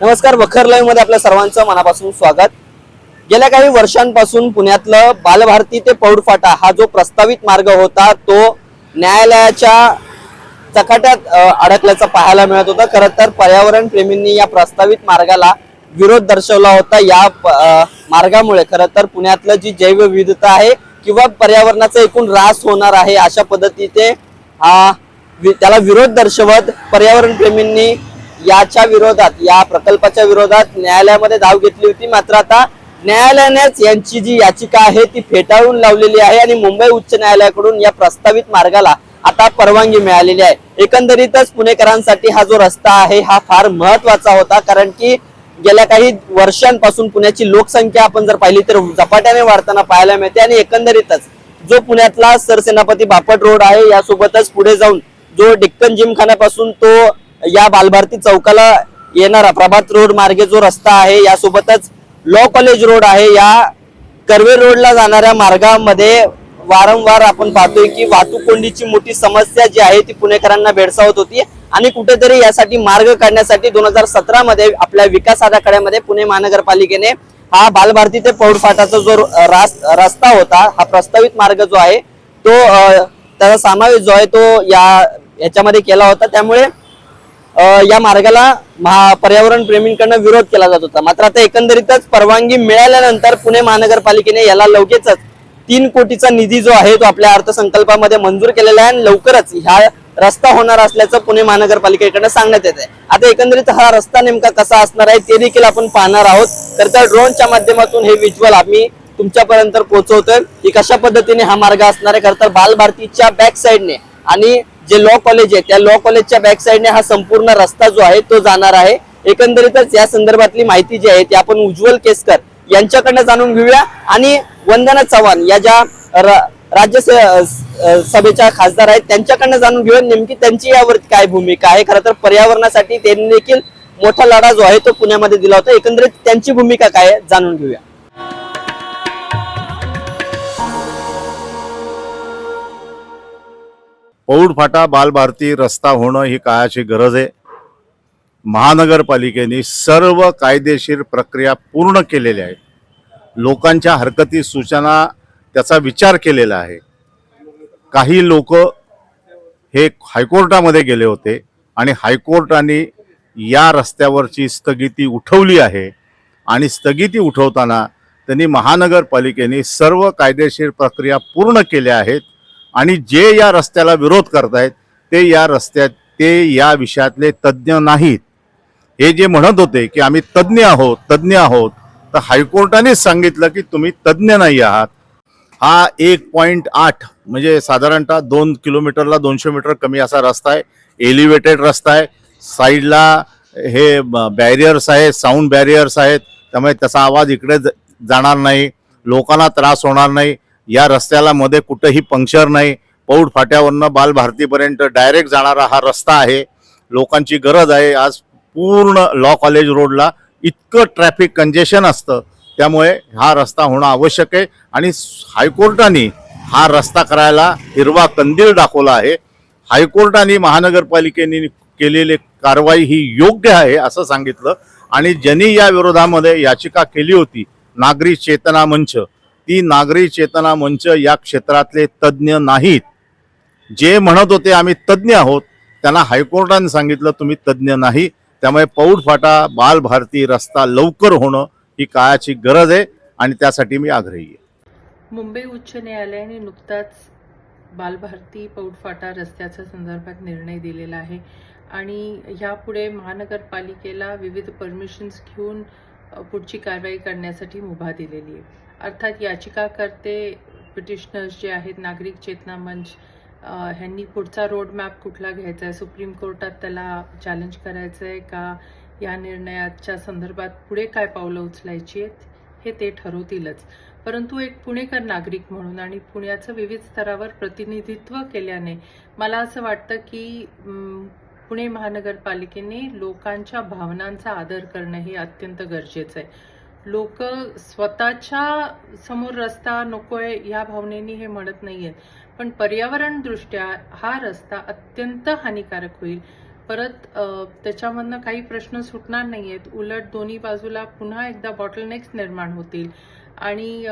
नमस्कार वखर लाईव्हमध्ये आपल्या सर्वांचं मनापासून स्वागत. गेल्या काही वर्षांपासून पुण्यातलं बालभारती ते पौडफाटा हा जो प्रस्तावित मार्ग होता तो न्यायालयाच्या चकाट्यात अडकल्याचं पाहायला मिळत होतं. खरं तर पर्यावरण प्रेमींनी या प्रस्तावित मार्गाला विरोध दर्शवला होता. या प- मार्गामुळे खरं तर पुण्यातलं जी जैवविविधता आहे किंवा पर्यावरणाचा एकूण ऱ्हास होणार आहे अशा पद्धतीचे हा वि- त्याला विरोध दर्शवत पर्यावरण प्रेमींनी याच्या विरोधात या प्रकल्पाच्या विरोधात न्यायालयामध्ये धाव घेतली होती. मात्र आता न्यायालयानेच यांची जी याचिका आहे ती फेटाळून लावलेली आहे आणि मुंबई उच्च न्यायालयाकडून या प्रस्तावित मार्गाला आता परवानगी मिळालेली आहे. एकंदरीतच पुणेकरांसाठी हा जो रस्ता आहे हा फार महत्त्वाचा होता कारण की गेल्या काही वर्षांपासून पुण्याची लोकसंख्या आपण जर पाहिली तर झपाट्याने वाढताना पाहायला मिळते आणि एकंदरीतच जो पुण्यातला सरसेनापती बापट रोड आहे यासोबतच पुढे जाऊन जो डिक्कन जिमखान्यापासून तो या बालभारती चौकाला येणारा प्रभात रोड मार्गे जो रस्ता आहे यासोबतच लॉ कॉलेज रोड आहे. या कर्वे रोडला जाणाऱ्या मार्गामध्ये वारंवार आपण पाहतोय की वाहतूक कोंडीची मोठी समस्या जी आहे ती पुणेकरांना भेडसावत होती आणि कुठेतरी यासाठी मार्ग काढण्यासाठी दोन हजार सतरा मध्ये आपल्या विकास आराखड्यामध्ये पुणे महानगरपालिकेने हा बालभारती ते पौडफाटाचा जो रास- रस्ता होता हा प्रस्तावित मार्ग जो आहे तो त्याचा समावेश जो आहे तो या याच्यामध्ये केला होता. त्यामुळे या मार्गाला महा पर्यावरण प्रेमींकडनं विरोध केला जात होता. मात्र आता एकंदरीतच परवानगी मिळाल्यानंतर पुणे महानगरपालिकेने याला लगेचच तीन कोटीचा निधी जो आहे तो आपल्या अर्थसंकल्पामध्ये मंजूर केलेला आहे आणि लवकरच ह्या रस्ता होणार असल्याचं पुणे महानगरपालिकेकडनं सांगण्यात येत आहे आता एकंदरीत हा रस्ता नेमका कसा असणार आहे ते देखील आपण पाहणार आहोत. तर त्या ड्रोनच्या माध्यमातून हे विज्युअल आम्ही तुमच्यापर्यंत पोहोचवतोय. की कशा पद्धतीने हा मार्ग असणार आहे? खरं तर बालभारतीच्या बॅक साईडने आणि जे लॉ कॉलेज आहे त्या लॉ कॉलेजच्या बॅक साईडने हा संपूर्ण रस्ता जो आहे तो जाणार आहे. एकंदरीतच या संदर्भातली माहिती जी आहे ती आपण उज्ज्वल केसकर यांच्याकडनं जाणून घेऊया. आणि वंदना चव्हाण या ज्या राज्य स- सभेच्या खासदार आहेत त्यांच्याकडनं जाणून घेऊया नेमकी त्यांची यावरती काय भूमिका आहे? खरं तर पर्यावरणासाठी त्यांनी देखील मोठा लढा जो आहे तो पुण्यामध्ये दिला होता. एकंदरीत त्यांची भूमिका काय आहे जाणून घेऊया. पौड फाटा बालभारती रस्ता होणं ही काळाची गरज आहे. महानगरपालिकेने सर्व कायदेशीर प्रक्रिया पूर्ण केलेल्या आहेत. लोकांच्या हरकती सूचना त्याचा विचार केलेला आहे. काही लोक हे हायकोर्टामध्ये गेले होते आणि हायकोर्टाने या रस्त्यावरची स्थगिती उठवली आहे आणि स्थगिती उठवताना त्यांनी महानगरपालिकेने सर्व कायदेशीर प्रक्रिया पूर्ण केल्या आहेत. आणि जे या रस्त्याला विरोध करतायत ते या रस्त्यात ते या विषयातले तज्ज्ञ नाहीत. हे जे म्हणत होते की आम्ही तज्ज्ञ आहोत तज्ज्ञ आहोत तर हायकोर्टानेच सांगितलं की तुम्ही तज्ज्ञ नाही आहात. हा एक पॉईंट आठ म्हणजे साधारणतः दोन किलोमीटरला दोनशे मीटर कमी असा रस्ता आहे एलिव्हेटेड रस्ता आहे. साईडला हे बॅरियर्स आहेत साऊंड बॅरियर्स आहेत त्यामुळे त्याचा आवाज इकडे ज- जाणार नाही लोकांना त्रास होणार नाही. या रस्त्याला मध्ये कुठंही पंक्चर नाही. पौड फाट्यावरनं बालभारतीपर्यंत डायरेक्ट जाणारा हा रस्ता आहे. लोकांची गरज आहे. आज पूर्ण लॉ कॉलेज रोडला इतकं ट्रॅफिक कंजेशन असतं. त्यामुळे हा रस्ता होणं आवश्यक आहे. आणि हायकोर्टाने हा रस्ता करायला हिरवा कंदील दाखवला आहे. हायकोर्टाने महानगरपालिकेने केलेली कारवाई ही योग्य आहे असं सांगितलं. आणि ज्यांनी या विरोधामध्ये याचिका केली होती नागरी चेतना मंच ती नागरी चेतना मंच या क्षेत्रातले तज्ज्ञ नाहीत. जे म्हणत होते आम्ही तज्ज्ञ आहोत त्यांना हायकोर्टाने सांगितलं तुम्ही तज्ज्ञ नाही. त्यामुळे पौडफाटा बालभारती रस्ता लवकर होणं ही काळाची गरज आहे आणि त्यासाठी मी आग्रही आहे. मुंबई उच्च न्यायालयाने नुकताच बालभारती पौडफाटा रस्त्याच्या संदर्भात निर्णय दिलेला आहे आणि ह्यापुढे महानगरपालिकेला विविध परमिशन्स घेऊन पुढची कारवाई करण्यासाठी मुभा दिलेली आहे. अर्थात याचिकाकर्ते पिटिशनर्स जे आहेत नागरिक चेतना मंच ह्यांनी पुढचा रोड मॅप कुठला घ्यायचा आहे? सुप्रीम कोर्टात त्याला चॅलेंज करायचं आहे का? या निर्णयाच्या संदर्भात पुढे काय पावलं उचलायची आहेत? हे ते ठरवतीलच. परंतु एक पुणेकर नागरिक म्हणून आणि पुण्याचं विविध स्तरावर प्रतिनिधित्व केल्याने मला असं वाटतं की पुणे महानगरपालिकेने लोकांच्या भावनांचा आदर करणं हे अत्यंत गरजेचं आहे. लोक स्वतःच्या समोर रस्ता नकोय या भावनेनी हे म्हणत नाहीयेत. पण पर्यावरण दृष्ट्या हा रस्ता अत्यंत हानिकारक होईल. परत त्याच्यामधनं काही प्रश्न सुटणार नाही आहेत उलट दोन्ही बाजूला पुन्हा एकदा बॉटलनेक्स निर्माण होतील. आणि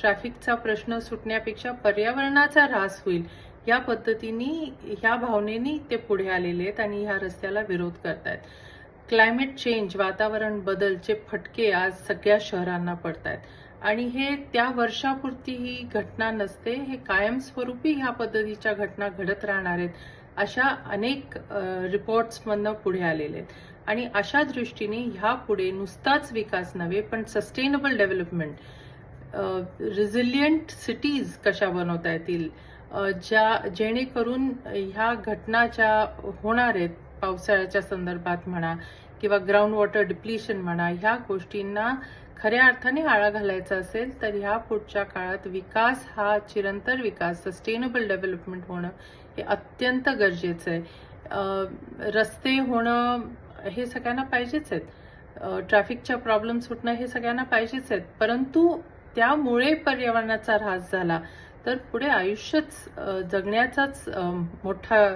ट्रॅफिकचा प्रश्न सुटण्यापेक्षा पर्यावरणाचा ऱ्हास होईल. या पद्धतीने ह्या भावनेनी ते पुढे आलेले आहेत आणि ह्या रस्त्याला विरोध करतायत. क्लायमेट चेंज वातावरण बदलचे फटके आज सगळ्या शहरांना पडत आहेत आणि हे त्या वर्षापुरती ही घटना नसते हे कायमस्वरूपी ह्या पद्धतीच्या घटना घडत राहणार आहेत अशा अनेक रिपोर्ट्समधनं पुढे आलेले आहेत. आणि अशा दृष्टीने ह्या पुढे नुसताच विकास नव्हे पण सस्टेनेबल डेव्हलपमेंट रिझिलियंट सिटीज कशा बनवता येतील ज्या जेणेकरून ह्या घटना ज्या होणार आहेत पावसाळ्याच्या संदर्भात म्हणा किंवा ग्राउंड वॉटर डिप्लिशन म्हणा ह्या गोष्टींना खऱ्या अर्थाने आळा घालायचा असेल तर ह्या पुढच्या काळात विकास हा चिरंतर विकास सस्टेनेबल डेव्हलपमेंट होणं हे अत्यंत गरजेचं आहे. रस्ते होणं हे सगळ्यांना पाहिजेच आहेत. ट्रॅफिकच्या प्रॉब्लेम सुटणं हे सगळ्यांना पाहिजेच आहेत. परंतु त्यामुळे पर्यावरणाचा ऱ्हास झाला तर पुढे आयुष्यच जगण्याचाच मोठा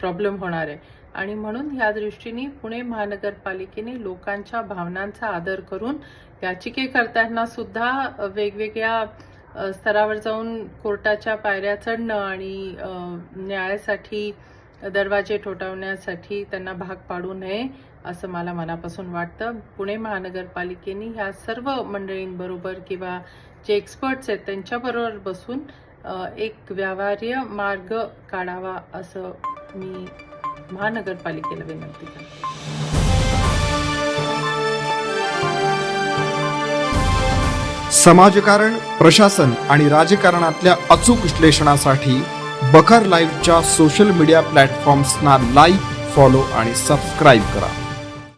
प्रॉब्लेम होणार आहे. आणि म्हणून ह्या दृष्टीने पुणे महानगरपालिकेने लोकांच्या भावनांचा आदर करून याचिके करताना सुद्धा वेगवेगळ्या स्तरावर जाऊन कोर्टाच्या पायऱ्या चढणं आणि न्यायासाठी दरवाजे ठोठावण्यासाठी त्यांना भाग पाडू नये असं मला मनापासून वाटतं. पुणे महानगरपालिकेने ह्या सर्व मंडळींबरोबर किंवा जे एक्सपर्ट्स आहेत त्यांच्याबरोबर बसून एक व्यवहार्य मार्ग काढावा असं मी महानगरपालिकेला विनंती करते. समाजकारण प्रशासन आणि राजकारणातल्या अचूक विश्लेषणासाठी बखर लाईव्हच्या सोशल मीडिया प्लॅटफॉर्म्सना लाईक फॉलो आणि सबस्क्राईब करा.